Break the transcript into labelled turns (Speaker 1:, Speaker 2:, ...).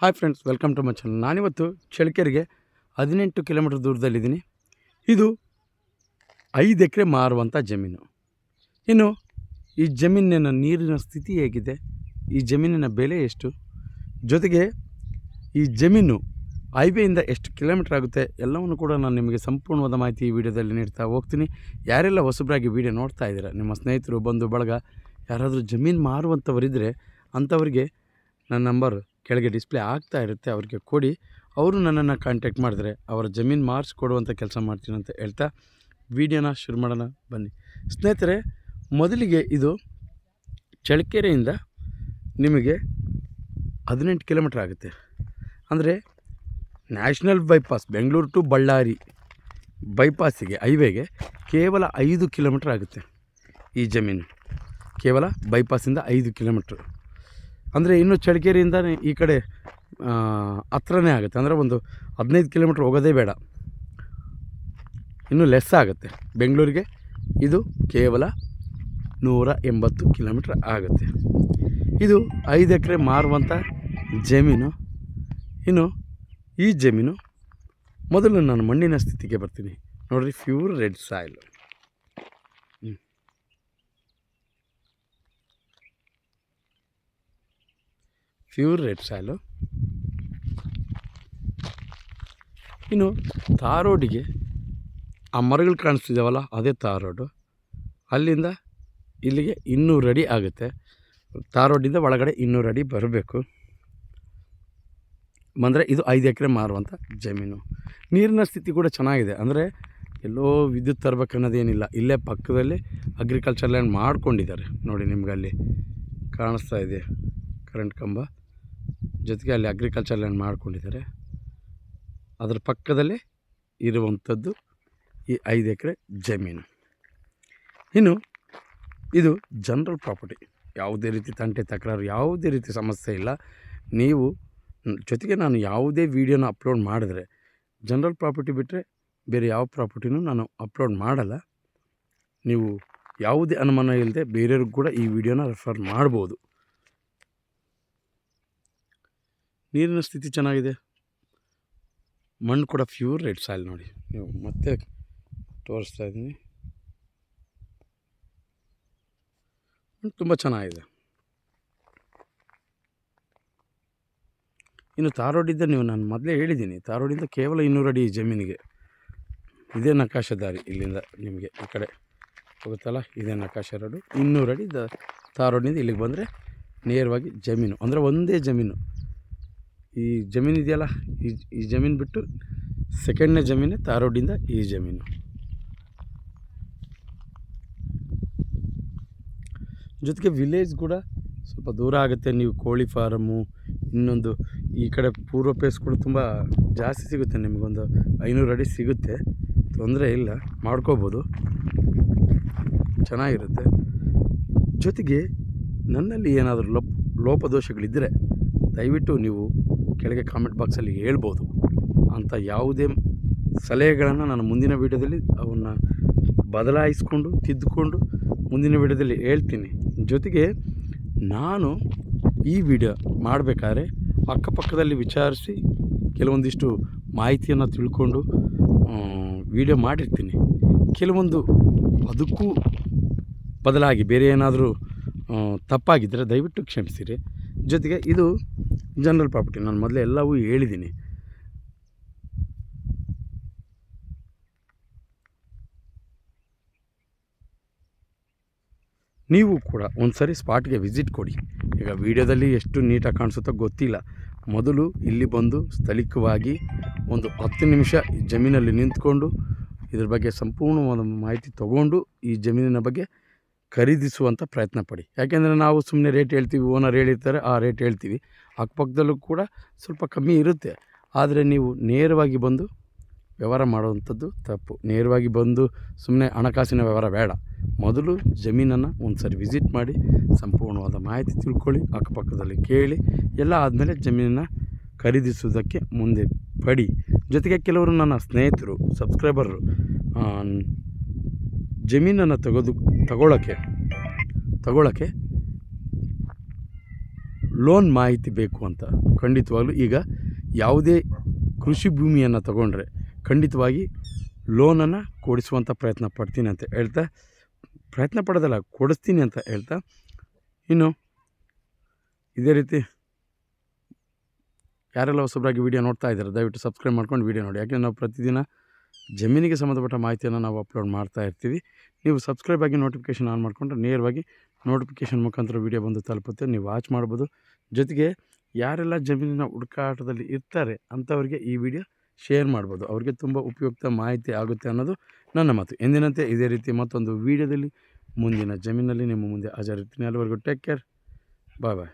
Speaker 1: Hi friends welcome to my channel ನಾನಿವತ್ತು ಚಳ್ಳಕೆರೆಗೆ ಹದಿನೆಂಟು ಕಿಲೋಮೀಟ್ರ್ ದೂರದಲ್ಲಿದ್ದೀನಿ. ಇದು ಐದು ಎಕರೆ ಮಾರುವಂಥ ಜಮೀನು. ಇನ್ನು ಈ ಜಮೀನಿನ ನೀರಿನ ಸ್ಥಿತಿ ಹೇಗಿದೆ? ಈ ಜಮೀನಿನ ಬೆಲೆ ಎಷ್ಟು? ಜೊತೆಗೆ ಈ ಜಮೀನು ಹೈವೇಯಿಂದ ಎಷ್ಟು ಕಿಲೋಮೀಟ್ರ್ ಆಗುತ್ತೆ? ಎಲ್ಲವನ್ನು ಕೂಡ ನಾನು ನಿಮಗೆ ಸಂಪೂರ್ಣವಾದ ಮಾಹಿತಿ ಈ ವಿಡಿಯೋದಲ್ಲಿ ನೀಡ್ತಾ ಹೋಗ್ತೀನಿ. ಯಾರೆಲ್ಲ ಹೊಸಬ್ರಾಗಿ ವಿಡಿಯೋ ನೋಡ್ತಾ ಇದ್ದೀರಾ, ನಿಮ್ಮ ಸ್ನೇಹಿತರು, ಬಂಧು, ಬಳಗ, ಯಾರಾದರೂ ಜಮೀನು ಮಾರುವಂಥವರಿದ್ದರೆ ಅಂಥವ್ರಿಗೆ ನನ್ನ ನಂಬರ್ ಕೆಳಗೆ ಡಿಸ್ಪ್ಲೇ ಆಗ್ತಾ ಇರುತ್ತೆ ಅವ್ರಿಗೆ ಕೊಡಿ. ಅವರು ನನ್ನನ್ನು ಕಾಂಟ್ಯಾಕ್ಟ್ ಮಾಡಿದ್ರೆ ಅವರ ಜಮೀನು ಮಾರಿಸ್ಕೊಡುವಂಥ ಕೆಲಸ ಮಾಡ್ತೀನಿ ಅಂತ ಹೇಳ್ತಾ ವಿಡಿಯೋನ ಶುರು ಮಾಡೋಣ ಬನ್ನಿ. ಸ್ನೇಹಿತರೆ, ಮೊದಲಿಗೆ ಇದು ಚಳ್ಳಕೆರೆಯಿಂದ ನಿಮಗೆ ಹದಿನೆಂಟು ಕಿಲೋಮೀಟ್ರ್ ಆಗುತ್ತೆ. ಅಂದರೆ national bypass Bengaluru to Ballari ಬೈಪಾಸಿಗೆ, ಹೈವೇಗೆ ಕೇವಲ ಐದು ಕಿಲೋಮೀಟ್ರ್ ಆಗುತ್ತೆ ಈ ಜಮೀನು. ಕೇವಲ ಬೈಪಾಸಿಂದ ಐದು ಕಿಲೋಮೀಟ್ರ್. ಅಂದರೆ ಇನ್ನು ಚಳ್ಳಕೆರೆಯಿಂದ ಈ ಕಡೆ ಹತ್ರನೇ ಆಗುತ್ತೆ. ಅಂದರೆ ಒಂದು ಹದಿನೈದು ಕಿಲೋಮೀಟ್ರ್ ಹೋಗೋದೇ ಬೇಡ. ಇನ್ನು ಲೆಸ್ ಆಗುತ್ತೆ. ಬೆಂಗಳೂರಿಗೆ ಇದು ಕೇವಲ ನೂರ ಎಂಬತ್ತು ಕಿಲೋಮೀಟ್ರ್ ಆಗುತ್ತೆ. ಇದು ಐದು ಎಕರೆ ಮಾರುವಂಥ ಜಮೀನು. ಇನ್ನು ಈ ಜಮೀನು ಮೊದಲು ನಾನು ಮಣ್ಣಿನ ಸ್ಥಿತಿಗೆ ಬರ್ತೀನಿ. ನೋಡಿರಿ pure red soil pure red soil ಇನ್ನು ತಾರೋಡಿಗೆ ರೋಡಿಗೆ ಆ ಮರಗಳು ಕಾಣಿಸ್ತಿದ್ದಾವಲ್ಲ ಅದೇ ತಾರ್ ರೋಡು ಅಲ್ಲಿಂದ ಇಲ್ಲಿಗೆ ಇನ್ನೂರು ಅಡಿ ಆಗುತ್ತೆ. ತಾರ್ ರೋಡಿಂದ ಒಳಗಡೆ ಇನ್ನೂರು ಅಡಿ ಬರಬೇಕು. ಅಂದರೆ ಇದು ಐದು ಎಕರೆ ಮಾರುವಂಥ ಜಮೀನು. ನೀರಿನ ಸ್ಥಿತಿ ಕೂಡ ಚೆನ್ನಾಗಿದೆ. ಅಂದರೆ ಎಲ್ಲೋ ವಿದ್ಯುತ್ ತರಬೇಕನ್ನೋದೇನಿಲ್ಲ. ಇಲ್ಲೇ ಪಕ್ಕದಲ್ಲಿ ಅಗ್ರಿಕಲ್ಚರ್ ಲ್ಯಾಂಡ್ ಮಾಡ್ಕೊಂಡಿದ್ದಾರೆ. ನೋಡಿ ನಿಮ್ಗೆ ಅಲ್ಲಿ ಕಾಣಿಸ್ತಾ ಇದೆ ಕರೆಂಟ್ ಕಂಬ. ಜೊತೆಗೆ ಅಲ್ಲಿ ಅಗ್ರಿಕಲ್ಚರ್ ಲ್ಯಾಂಡ್ ಮಾಡ್ಕೊಂಡಿದ್ದಾರೆ. ಅದರ ಪಕ್ಕದಲ್ಲೇ ಇರುವಂಥದ್ದು ಈ ಐದು ಎಕರೆ ಜಮೀನು. ಇನ್ನು ಇದು ಜನರಲ್ ಪ್ರಾಪರ್ಟಿ ಯಾವುದೇ ರೀತಿ ತಂಟೆ ತಕರಾರು, ಯಾವುದೇ ರೀತಿ ಸಮಸ್ಯೆ ಇಲ್ಲ. ನೀವು ಜೊತೆಗೆ ನಾನು ಯಾವುದೇ ವೀಡಿಯೋನ ಅಪ್ಲೋಡ್ ಮಾಡಿದ್ರೆ ಜನರಲ್ ಪ್ರಾಪರ್ಟಿ ಬಿಟ್ಟರೆ ಬೇರೆ ಯಾವ ಪ್ರಾಪರ್ಟಿನೂ ನಾನು ಅಪ್ಲೋಡ್ ಮಾಡಲ್ಲ. ನೀವು ಯಾವುದೇ ಅನುಮಾನ ಇಲ್ಲದೆ ಬೇರೆಯವ್ರಿಗೂ ಕೂಡ ಈ ವಿಡಿಯೋನ ರೆಫರ್ ಮಾಡ್ಬೋದು. ನೀರಿನ ಸ್ಥಿತಿ ಚೆನ್ನಾಗಿದೆ. ಮಣ್ಣು ಕೂಡ ಪ್ಯೂರ್ ರೆಡ್ ಸಾಯಿಲ್ ನೋಡಿ. ನೀವು ಮತ್ತೆ ತೋರಿಸ್ತಾ ಇದ್ದೀನಿ. ತುಂಬ ಚೆನ್ನಾಗಿದೆ. ಇನ್ನು ತಾರೋಡಿದ್ದ ನೀವು ನಾನು ಮೊದಲೇ ಹೇಳಿದ್ದೀನಿ. ತಾರೋಡಿಂದ ಕೇವಲ ಇನ್ನೂರು ಅಡಿ ಜಮೀನಿಗೆ. ಇದೇ ನಕಾಶ ದಾರಿ ಇಲ್ಲಿಂದ ನಿಮಗೆ ಈ ಕಡೆ ಹೋಗುತ್ತಲ್ಲ? ಇದೇ ನಕಾಶ ರೋಡು. ಇನ್ನೂರು ಅಡಿ ದ ತಾರೋಡಿಂದ ಇಲ್ಲಿಗೆ ಬಂದರೆ ನೇರವಾಗಿ ಜಮೀನು. ಅಂದರೆ ಒಂದೇ ಜಮೀನು. ಈ ಜಮೀನು ಇದೆಯಲ್ಲ, ಈ ಈ ಜಮೀನು ಬಿಟ್ಟು ಸೆಕೆಂಡ್ನೇ ಜಮೀನೇ ತಾರೋಡಿಂದ ಈ ಜಮೀನು. ಜೊತೆಗೆ ವಿಲೇಜ್ ಕೂಡ ಸ್ವಲ್ಪ ದೂರ ಆಗುತ್ತೆ. ನೀವು ಕೋಳಿ ಫಾರಮ್ಮು ಇನ್ನೊಂದು ಈ ಕಡೆ ಪೂರ್ವ ಪ್ಲೇಸ್ ಕೂಡ ತುಂಬ ಜಾಸ್ತಿ ಸಿಗುತ್ತೆ. ನಿಮಗೊಂದು ಐನೂರು ಅಡಿ ಸಿಗುತ್ತೆ. ತೊಂದರೆ ಇಲ್ಲ, ಮಾಡ್ಕೋಬೋದು. ಚೆನ್ನಾಗಿರುತ್ತೆ. ಜೊತೆಗೆ ನನ್ನಲ್ಲಿ ಏನಾದರೂ ಲೋಪ ಲೋಪದೋಷಗಳಿದ್ದರೆ ದಯವಿಟ್ಟು ನೀವು ಕೆಳಗೆ ಕಾಮೆಂಟ್ ಬಾಕ್ಸಲ್ಲಿ ಹೇಳ್ಬೋದು ಅಂಥ ಯಾವುದೇ ಸಲಹೆಗಳನ್ನು ನಾನು ಮುಂದಿನ ವೀಡಿಯೋದಲ್ಲಿ ಅವನ್ನ ಬದಲಾಯಿಸ್ಕೊಂಡು, ತಿದ್ದುಕೊಂಡು ಮುಂದಿನ ವೀಡಿಯೋದಲ್ಲಿ ಹೇಳ್ತೀನಿ. ಜೊತೆಗೆ ನಾನು ಈ ವಿಡಿಯೋ ಮಾಡಬೇಕಾದ್ರೆ ಅಕ್ಕಪಕ್ಕದಲ್ಲಿ ವಿಚಾರಿಸಿ ಕೆಲವೊಂದಿಷ್ಟು ಮಾಹಿತಿಯನ್ನು ತಿಳ್ಕೊಂಡು ವಿಡಿಯೋ ಮಾಡಿರ್ತೀನಿ. ಕೆಲವೊಂದು ಅದಕ್ಕೂ ಬದಲಾಗಿ ಬೇರೆ ಏನಾದರೂ ತಪ್ಪಾಗಿದ್ದರೆ ದಯವಿಟ್ಟು ಕ್ಷಮಿಸಿರಿ. ಜೊತೆಗೆ ಇದು ಜನರಲ್ ಪ್ರಾಪರ್ಟಿ ನಾನು ಮೊದಲೇ ಎಲ್ಲವೂ ಹೇಳಿದ್ದೀನಿ ನೀವು ಕೂಡ ಒಂದು ಸರಿ ಸ್ಪಾಟ್ಗೆ ವಿಸಿಟ್ ಕೊಡಿ. ಈಗ ವಿಡಿಯೋದಲ್ಲಿ ಎಷ್ಟು ನೀಟಾಗಿ ಕಾಣಿಸುತ್ತೋ ಗೊತ್ತಿಲ್ಲ. ಮೊದಲು ಇಲ್ಲಿ ಬಂದು ಸ್ಥಳೀಯವಾಗಿ ಒಂದು ಹತ್ತು ನಿಮಿಷ ಈ ಜಮೀನಲ್ಲಿ ನಿಂತ್ಕೊಂಡು ಇದ್ರ ಬಗ್ಗೆ ಸಂಪೂರ್ಣವಾದ ಮಾಹಿತಿ ತಗೊಂಡು ಈ ಜಮೀನಿನ ಬಗ್ಗೆ ಖರೀದಿಸುವಂಥ ಪ್ರಯತ್ನ ಪಡಿ. ಯಾಕೆಂದರೆ ನಾವು ಸುಮ್ಮನೆ ರೇಟ್ ಹೇಳ್ತೀವಿ, ಓನರ್ ಹೇಳಿರ್ತಾರೆ, ಆ ರೇಟ್ ಹೇಳ್ತೀವಿ. ಅಕ್ಕಪಕ್ಕದಲ್ಲೂ ಕೂಡ ಸ್ವಲ್ಪ ಕಮ್ಮಿ ಇರುತ್ತೆ. ಆದರೆ ನೀವು ನೇರವಾಗಿ ಬಂದು ವ್ಯವಹಾರ ಮಾಡುವಂಥದ್ದು ತಪ್ಪು. ನೇರವಾಗಿ ಬಂದು ಸುಮ್ಮನೆ ಹಣಕಾಸಿನ ವ್ಯವಹಾರ ಬೇಡ. ಮೊದಲು ಜಮೀನನ್ನು ಒಂದು ಸರಿ ವಿಸಿಟ್ ಮಾಡಿ, ಸಂಪೂರ್ಣವಾದ ಮಾಹಿತಿ ತಿಳ್ಕೊಳ್ಳಿ, ಅಕ್ಕಪಕ್ಕದಲ್ಲಿ ಕೇಳಿ, ಎಲ್ಲ ಆದಮೇಲೆ ಜಮೀನನ್ನು ಖರೀದಿಸುವುದಕ್ಕೆ ಮುಂದೆ ಪಡಿ. ಜೊತೆಗೆ ಕೆಲವರು ನನ್ನ ಸ್ನೇಹಿತರು ಸಬ್ಸ್ಕ್ರೈಬರು ಜಮೀನನ್ನು ತೆಗೆದು ತಗೊಳ್ಳೋಕ್ಕೆ ತಗೊಳ್ಳೋಕ್ಕೆ ಲೋನ್ ಮಾಹಿತಿ ಬೇಕು ಅಂತ ಖಂಡಿತವಾಗ್ಲೂ ಈಗ ಯಾವುದೇ ಕೃಷಿ ಭೂಮಿಯನ್ನು ತಗೊಂಡ್ರೆ ಖಂಡಿತವಾಗಿ ಲೋನನ್ನು ಕೊಡಿಸುವಂಥ ಪ್ರಯತ್ನ ಪಡ್ತೀನಿ ಅಂತ ಹೇಳ್ತಾ, ಪ್ರಯತ್ನ ಪಡೋದಲ್ಲ, ಕೊಡಿಸ್ತೀನಿ ಅಂತ ಹೇಳ್ತಾ, ಇನ್ನು ಇದೇ ರೀತಿ ಯಾರೆಲ್ಲ ಹೊಸಬ್ರಾಗಿ ವೀಡಿಯೋ ನೋಡ್ತಾ ಇದ್ದಾರೆ, ದಯವಿಟ್ಟು ಸಬ್ಸ್ಕ್ರೈಬ್ ಮಾಡ್ಕೊಂಡು ವೀಡಿಯೋ ನೋಡಿ. ಯಾಕೆಂದರೆ ನಾವು ಪ್ರತಿದಿನ ಜಮೀನಿಗೆ ಸಂಬಂಧಪಟ್ಟ ಮಾಹಿತಿಯನ್ನು ನಾವು ಅಪ್ಲೋಡ್ ಮಾಡ್ತಾ ಇರ್ತೀವಿ. ನೀವು ಸಬ್ಸ್ಕ್ರೈಬ್ ಆಗಿ ನೋಟಿಫಿಕೇಷನ್ ಆನ್ ಮಾಡಿಕೊಂಡ್ರೆ ನೇರವಾಗಿ ನೋಟಿಫಿಕೇಷನ್ ಮುಖಾಂತರ ವೀಡಿಯೋ ಬಂದು ತಲುಪುತ್ತೆ. ನೀವು ವಾಚ್ ಮಾಡ್ಬೋದು. ಜೊತೆಗೆ ಯಾರೆಲ್ಲ ಜಮೀನಿನ ಹುಡುಕಾಟದಲ್ಲಿ ಇರ್ತಾರೆ ಅಂಥವ್ರಿಗೆ ಈ ವಿಡಿಯೋ ಶೇರ್ ಮಾಡ್ಬೋದು. ಅವ್ರಿಗೆ ತುಂಬ ಉಪಯುಕ್ತ ಮಾಹಿತಿ ಆಗುತ್ತೆ ಅನ್ನೋದು ನನ್ನ ಮಾತು. ಎಂದಿನಂತೆ ಇದೇ ರೀತಿ ಮತ್ತೊಂದು ವೀಡಿಯೋದಲ್ಲಿ ಮುಂದಿನ ಜಮೀನಲ್ಲಿ ನಿಮ್ಮ ಮುಂದೆ ಹಾಜರಿರ್ತೀನಿ. ಅಲ್ಲಿವರೆಗೂ ಟೇಕ್ ಕೇರ್ ಬಾಯ್ ಬಾಯ್